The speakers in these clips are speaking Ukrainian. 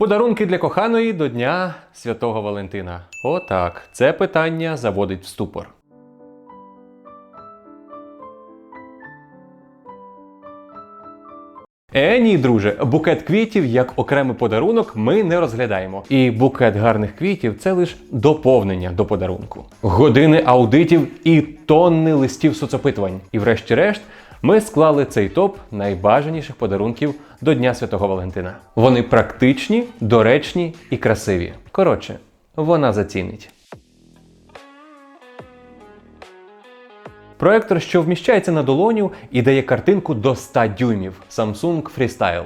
Подарунки для коханої до Дня Святого Валентина. Отак, це питання заводить в ступор. Е, ні, друже, букет квітів як окремий подарунок ми не розглядаємо. І букет гарних квітів це лише доповнення до подарунку. Години аудитів і тонни листів соцопитувань. І врешті-решт ми склали цей топ найбажаніших подарунків до Дня Святого Валентина. Вони практичні, доречні і красиві. Коротше, вона зацінить. Проектор, що вміщається на долоню і дає картинку до 100 дюймів Samsung Freestyle.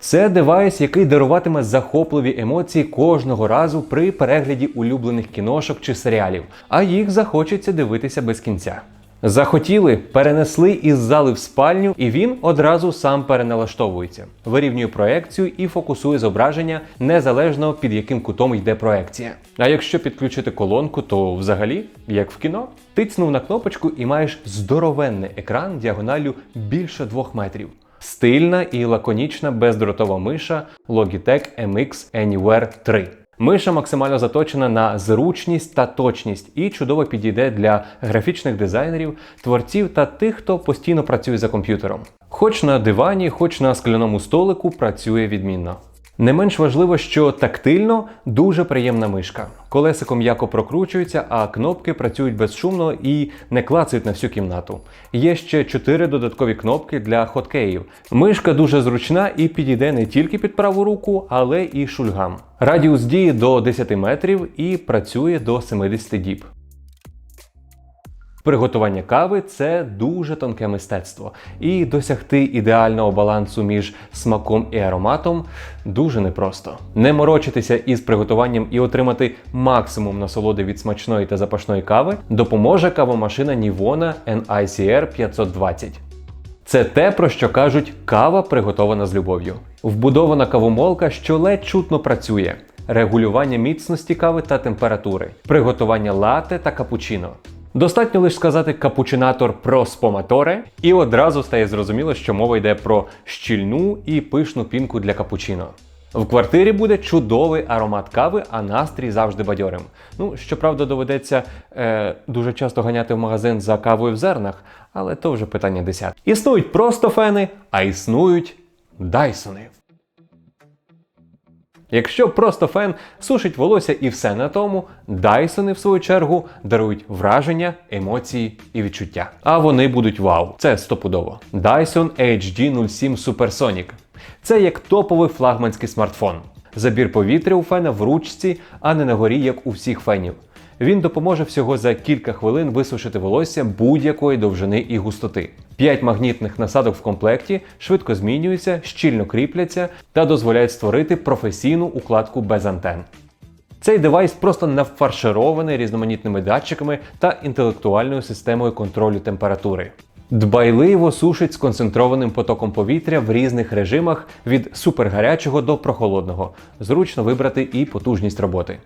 Це девайс, який даруватиме захопливі емоції кожного разу при перегляді улюблених кіношок чи серіалів, а їх захочеться дивитися без кінця. Захотіли, перенесли із зали в спальню, і він одразу сам переналаштовується, вирівнює проекцію і фокусує зображення незалежно під яким кутом йде проекція. А якщо підключити колонку, то взагалі, як в кіно, тицнув на кнопочку і маєш здоровенний екран діагоналю більше 2 метрів. Стильна і лаконічна бездротова миша Logitech MX Anywhere 3. Миша максимально заточена на зручність та точність і чудово підійде для графічних дизайнерів, творців та тих, хто постійно працює за комп'ютером. Хоч на дивані, хоч на скляному столику працює відмінно. Не менш важливо, що тактильно дуже приємна мишка. Колесико м'яко прокручується, а кнопки працюють безшумно і не клацають на всю кімнату. Є ще 4 додаткові кнопки для хоткеїв. Мишка дуже зручна і підійде не тільки під праву руку, але і шульгам. Радіус дії до 10 метрів і працює до 70 діб. Приготування кави це дуже тонке мистецтво, і досягти ідеального балансу між смаком і ароматом дуже непросто. Не морочитися із приготуванням і отримати максимум насолоди від смачної та запашної кави допоможе кавомашина Nivona NICR 520. Це те, про що кажуть кава приготована з любов'ю. Вбудована кавомолка, що ледь чутно працює, регулювання міцності кави та температури, приготування лате та капучино. Достатньо лише сказати капучинатор про споматоре, і одразу стає зрозуміло, що мова йде про щільну і пишну пінку для капучино. В квартирі буде чудовий аромат кави, а настрій завжди бадьорим. Ну, щоправда, доведеться е, дуже часто ганяти в магазин за кавою в зернах, але то вже питання десят. Існують просто фени, а існують дайсони. Якщо просто фен сушить волосся і все на тому, Дайсони, в свою чергу, дарують враження, емоції і відчуття. А вони будуть вау, це стопудово. Dyson HD07 Supersonic. Це як топовий флагманський смартфон. Забір повітря у фена в ручці, а не на горі, як у всіх фенів. Він допоможе всього за кілька хвилин висушити волосся будь-якої довжини і густоти. П'ять магнітних насадок в комплекті швидко змінюються, щільно кріпляться та дозволяють створити професійну укладку без антен. Цей девайс просто нафарширований різноманітними датчиками та інтелектуальною системою контролю температури. Дбайливо сушить з концентрованим потоком повітря в різних режимах від супергарячого до прохолодного. Зручно вибрати і потужність роботи.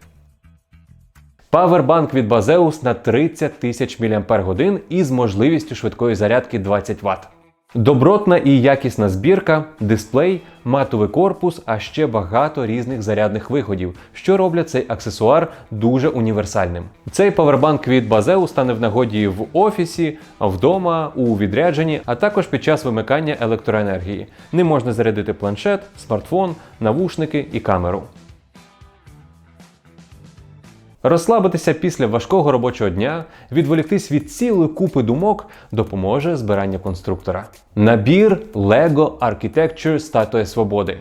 Павербанк від Базеус на 30 тисяч мАч із можливістю швидкої зарядки 20 Вт. Добротна і якісна збірка, дисплей, матовий корпус, а ще багато різних зарядних виходів, що роблять цей аксесуар дуже універсальним. Цей павербанк від Базеу стане в нагоді в офісі, вдома, у відрядженні, а також під час вимикання електроенергії. Ним можна зарядити планшет, смартфон, навушники і камеру. Розслабитися після важкого робочого дня, відволіктись від цілої купи думок допоможе збирання конструктора. Набір Lego Architecture Статуя Свободи.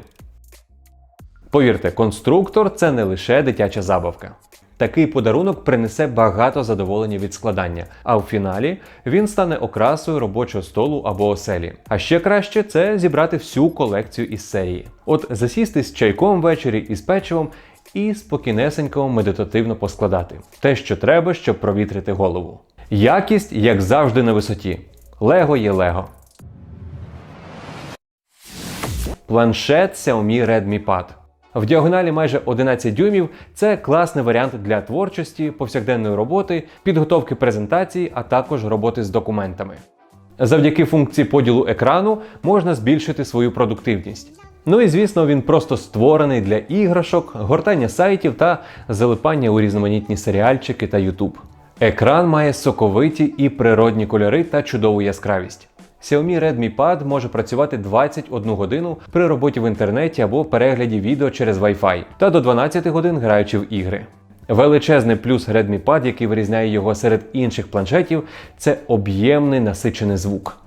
Повірте, конструктор це не лише дитяча забавка. Такий подарунок принесе багато задоволення від складання, а в фіналі він стане окрасою робочого столу або оселі. А ще краще це зібрати всю колекцію із серії. От засісти з чайком ввечері із печивом і спокійнесенько медитативно поскладати те, що треба, щоб провітрити голову. Якість, як завжди, на висоті. Лего є Лего. Планшет Xiaomi Redmi Pad. В діагоналі майже 11 дюймів це класний варіант для творчості, повсякденної роботи, підготовки презентації, а також роботи з документами. Завдяки функції поділу екрану можна збільшити свою продуктивність. Ну і звісно, він просто створений для іграшок, гортання сайтів та залипання у різноманітні серіальчики та YouTube. Екран має соковиті і природні кольори та чудову яскравість. Xiaomi Redmi Pad може працювати 21 годину при роботі в інтернеті або перегляді відео через Wi-Fi та до 12 годин граючи в ігри. Величезний плюс Redmi Pad, який вирізняє його серед інших планшетів, це об'ємний насичений звук.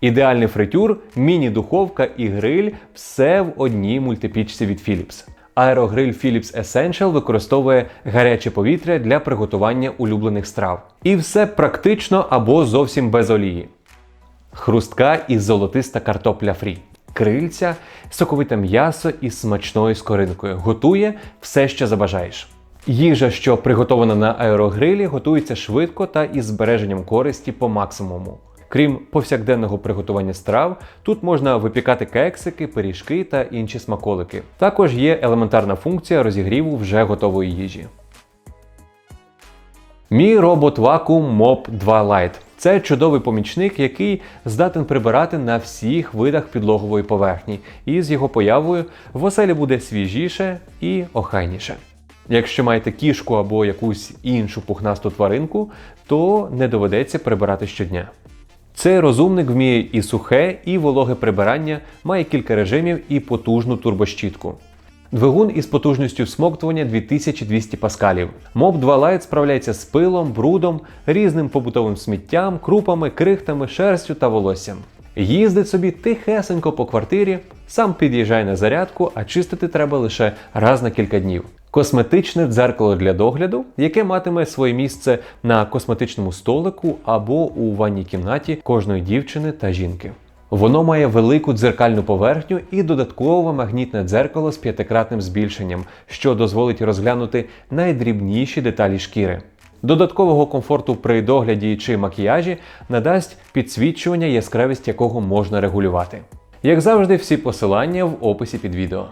Ідеальний фритюр, міні-духовка і гриль все в одній мультипічці від Philips. Аерогриль Philips Essential використовує гаряче повітря для приготування улюблених страв. І все практично або зовсім без олії. Хрустка і золотиста картопля фрі. Крильця, соковите м'ясо із смачною скоринкою. Готує все, що забажаєш. Їжа, що приготована на аерогрилі, готується швидко та із збереженням користі по максимуму. Крім повсякденного приготування страв, тут можна випікати кексики, пиріжки та інші смаколики. Також є елементарна функція розігріву вже готової їжі. Мій робот Vacuum Mop 2 Lite. Це чудовий помічник, який здатен прибирати на всіх видах підлогової поверхні, і з його появою в оселі буде свіжіше і охайніше. Якщо маєте кішку або якусь іншу пухнасту тваринку, то не доведеться прибирати щодня. Цей розумник вміє і сухе, і вологе прибирання, має кілька режимів і потужну турбощітку. Двигун із потужністю всмоктування 2200 паскалів. Mob 2 Lite справляється з пилом, брудом, різним побутовим сміттям, крупами, крихтами, шерстю та волоссям. Їздить собі тихесенько по квартирі, сам під'їжджає на зарядку, а чистити треба лише раз на кілька днів. Косметичне дзеркало для догляду, яке матиме своє місце на косметичному столику або у ванній кімнаті кожної дівчини та жінки. Воно має велику дзеркальну поверхню і додаткове магнітне дзеркало з п'ятикратним збільшенням, що дозволить розглянути найдрібніші деталі шкіри. Додаткового комфорту при догляді чи макіяжі надасть підсвічування, яскравість якого можна регулювати. Як завжди, всі посилання в описі під відео.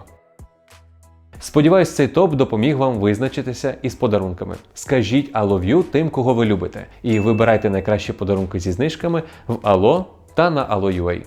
Сподіваюсь, цей топ допоміг вам визначитися із подарунками. Скажіть I love you тим, кого ви любите, і вибирайте найкращі подарунки зі знижками в Allo та на Allo.ua.